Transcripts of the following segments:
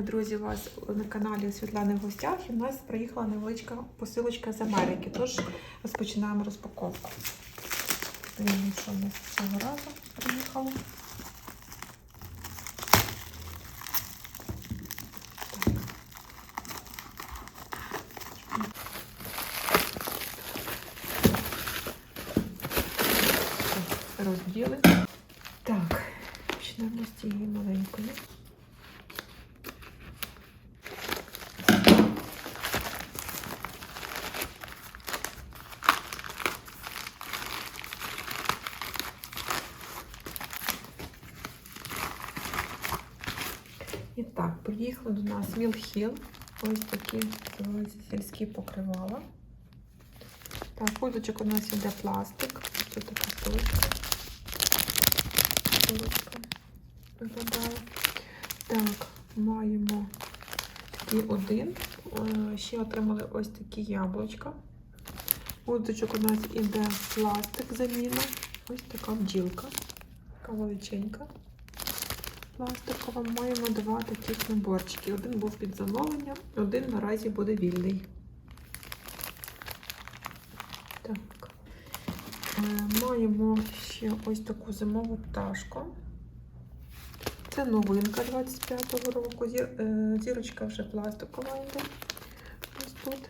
Друзі, у вас на каналі Світлани в гостях і в нас приїхала невеличка посилочка з Америки. Тож розпочинаємо розпаковку. Дивіться, що у нас цього разу приїхало. Так, Розділи. Так, почнемо з цієї маленької. І так, приїхали до нас Мілхіл. Ось такі сільські покривала. Так, кузочок у нас іде пластик. Тут така столочка. Столочка виглядає. Так, маємо такий один. Е, Ще отримали ось такі яблучка. Кузочок у нас іде пластик заміна. Ось така бджілка. Така величенька пластикова. Маємо два таких наборчики. Один був під замовлення, один наразі буде вільний. Так. Е, Маємо ще ось таку зимову пташку. Це новинка 25-го року. Е, зірочка вже пластикова йде. Ось тут.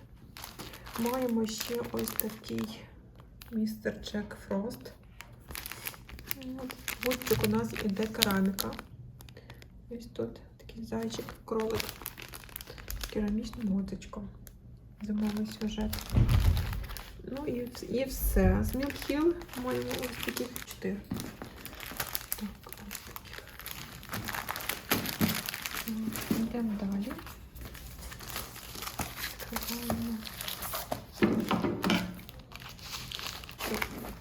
Маємо ще ось такий містер Джек Фрост. Гудчик у нас іде кераміка. Ось тут такий зайчик, кролик з керамічним гудзичком. Зимовий сюжет. Ну і, і все. З Мілхіл маємо ось таких чотири. Так, ось таких. Йдемо далі. Відкриваємо.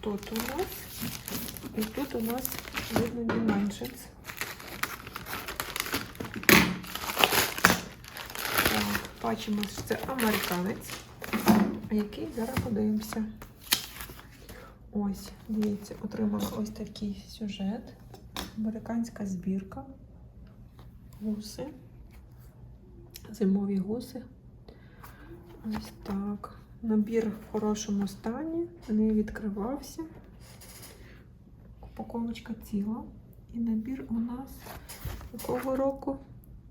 Тут у нас. І тут у нас видно Dimensions. Так, бачимо, що це американець, який зараз подивимося. Ось, дивіться, отримала ось такий сюжет. Американська збірка. Гуси. Зимові гуси. Ось так. Набір в хорошому стані, не відкривався. Упаковочка ціла. І набір у нас якого року?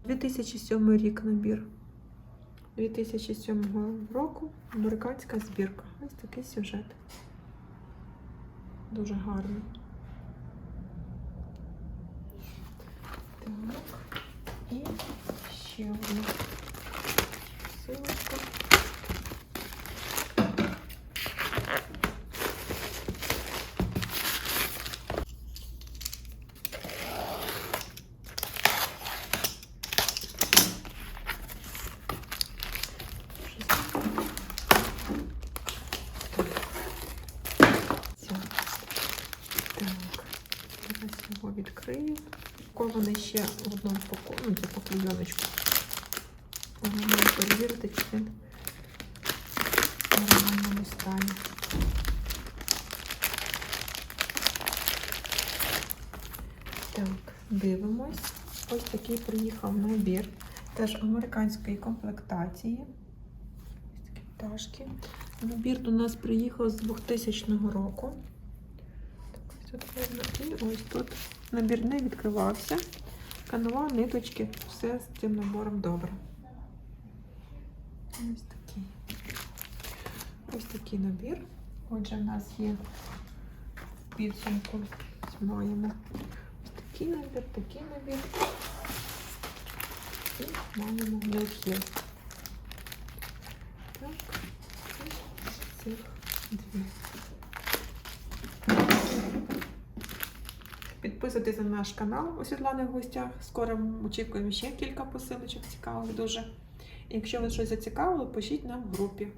2007 рік набір. 2007 року американська збірка. Ось такий сюжет. Дуже гарний. Так. І ще одна силочка. Все. Так, зараз його відкрию. Кований ще в одному паку, ну, це поклійоночку. Маю перевірити, в нормальному стані. Так, дивимось. Ось такий приїхав набір. Теж американської комплектації. Ось такі пташки. Набір до нас приїхав з 2000 року. Так, ось тут видно. І ось тут набір не відкривався. Канова, ниточки, все з цим набором добре. Ось такий. Ось такий набір. Отже, в нас є в підсумку. Ось Маємо ось такий набір, такий набір. І маємо необхід. Так, і цих дві. Підписуйтесь на наш канал у Світлани в гостях. Скоро очікуємо ще кілька посилочок цікавих дуже. Якщо вас щось зацікавило, пишіть нам в групі.